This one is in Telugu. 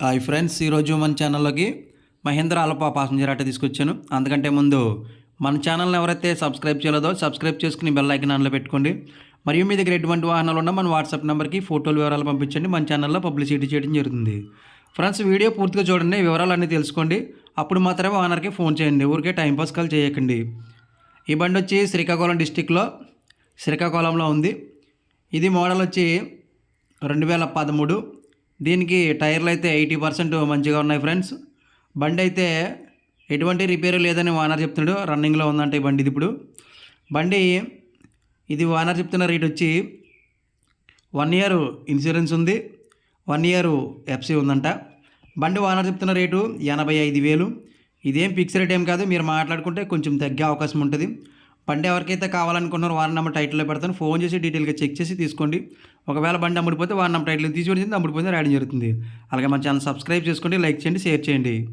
హాయ్ ఫ్రెండ్స్ ఈరోజు మన ఛానల్లోకి మహేంద్ర అలపా పాసింజర్ ఆటో తీసుకొచ్చాను. అందుకంటే ముందు మన ఛానల్ని ఎవరైతే సబ్స్క్రైబ్ చేయలేదో సబ్స్క్రైబ్ చేసుకుని బెల్ ఐకన్ ఆన్లో పెట్టుకోండి. మరియు మీ దగ్గర ఎటువంటి వాహనాలు ఉన్నా మన వాట్సాప్ నెంబర్కి ఫోటోలు వివరాలు పంపించండి. మన ఛానల్లో పబ్లిసిటీ చేయడం జరుగుతుంది. ఫ్రెండ్స్ వీడియో పూర్తిగా చూడండి వివరాలు అన్నీ తెలుసుకోండి. అప్పుడు మాత్రమే ఓనర్కి ఫోన్ చేయండి. ఊరికే టైంపాస్ కాల్ చేయకండి. ఈ బండి వచ్చి శ్రీకాకుళం డిస్టిక్లో శ్రీకాకుళంలో ఉంది. ఇది మోడల్ వచ్చి రెండు వేల పదమూడు దీనికి టైర్లు అయితే ఎయిటీ పర్సెంట్ మంచిగా ఉన్నాయి ఫ్రెండ్స్. బండి అయితే ఎటువంటి రిపేర్ లేదని ఓనర్ చెప్తున్నాడు. రన్నింగ్లో ఉందంట ఈ బండి ఇది ఇప్పుడు. బండి ఇది ఓనర్ చెప్తున్న రేట్ వచ్చి వన్ ఇయర్ ఇన్సూరెన్స్ ఉంది. వన్ ఇయర్ ఎఫ్సీ ఉందంట. బండి ఓనర్ చెప్తున్న రేటు ఎనభై ఐదు వేలు. ఇదేం ఫిక్స్ రేట్ ఏం కాదు. మీరు మాట్లాడుకుంటే కొంచెం తగ్గే అవకాశం ఉంటుంది. బండి ఎవరికైతే కావాలనుకున్నారో వారి నెంబర్ టైటిల్లో పెడతాను. ఫోన్ చేసి డీటెయిల్గా చెక్ చేసి తీసుకోండి. ఒకవేళ బండి అమ్ముడిపోతే వారి నెంబర్ టైటిల్ తీసి పెడితే అమ్ముడిపోతే రాయడం జరుగుతుంది. అలాగే మన ఛానల్ సబ్స్క్రైబ్ చేసుకోండి లైక్ చేయండి షేర్ చేయండి.